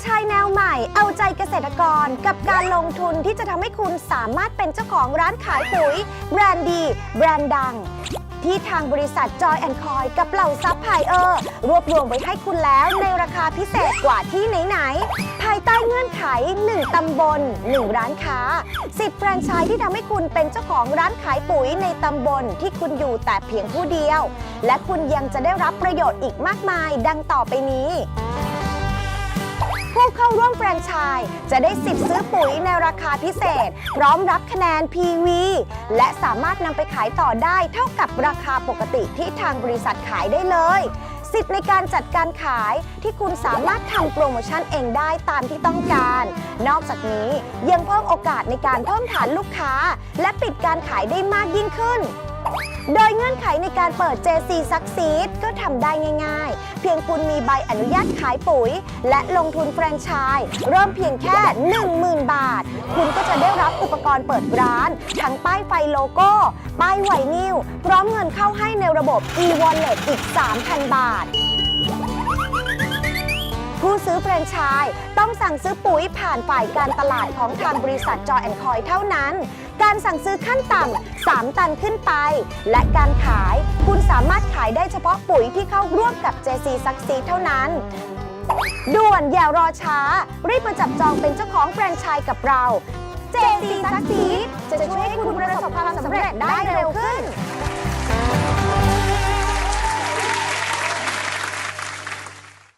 ไชส์แนวใหม่ เอาใจเกษตรกรกับการลงทุนที่จะทำให้คุณสามารถเป็นเจ้าของร้านขายปุ๋ย แบรนด์ดี แบรนด์ดัง ที่ทางบริษัทจอยแอนคอยกับเหล่าซัพพลายเออร์รวบรวมไว้ให้คุณแล้วในราคาพิเศษกว่าที่ไหนๆ ภายใต้เงื่อนไข 1 ตำบล 1 ร้านค้า สิทธิ์แฟรนไชส์ที่ทำให้คุณเป็นเจ้าของร้านขายปุ๋ยในตำบลที่คุณอยู่แต่เพียงผู้เดียว และคุณยังจะได้รับประโยชน์อีกมากมายดังต่อไปนี้ ผู้เข้าร่วมแฟรนไชส์จะได้สิทธิ์ซื้อปุ๋ยในราคาพิเศษ พร้อมรับคะแนน PV และสามารถนำไปขายต่อได้เท่ากับราคาปกติที่ทางบริษัทขายได้เลย สิทธิ์ในการจัดการขายที่คุณสามารถทำโปรโมชั่นเองได้ตามที่ต้องการ นอกจากนี้ยังเพิ่มโอกาสในการเพิ่มฐานลูกค้า และปิดการขายได้มากยิ่งขึ้น โดยเงื่อนไขในการเปิด JC Succeed ก็ทำได้ง่าย ๆ เพียงคุณมีใบอนุญาตขายปุ๋ย และลงทุนแฟรนไชส์เริ่มเพียงแค่ 10,000 บาท คุณก็จะได้รับอุปกรณ์เปิดร้าน ทั้งป้ายไฟโลโก้ ป้ายไวนิลพร้อมเงินเข้าให้ในระบบ e-wallet อีก 3,000 บาท ซื้อแฟรนไชส์ต้องสั่งซื้อปุ๋ยผ่านฝ่ายการตลาดของทางบริษัทจอแอนคอยเท่านั้น การสั่งซื้อขั้นต่ำ3 ตันขึ้นไป และการขายคุณสามารถขายได้เฉพาะปุ๋ยที่เข้าร่วมกับ JC Succeed เท่านั้นด่วนอย่ารอช้า รีบมาจับจองเป็นเจ้าของแฟรนไชส์กับเรา JC Succeed จะช่วยให้คุณประสบความสำเร็จได้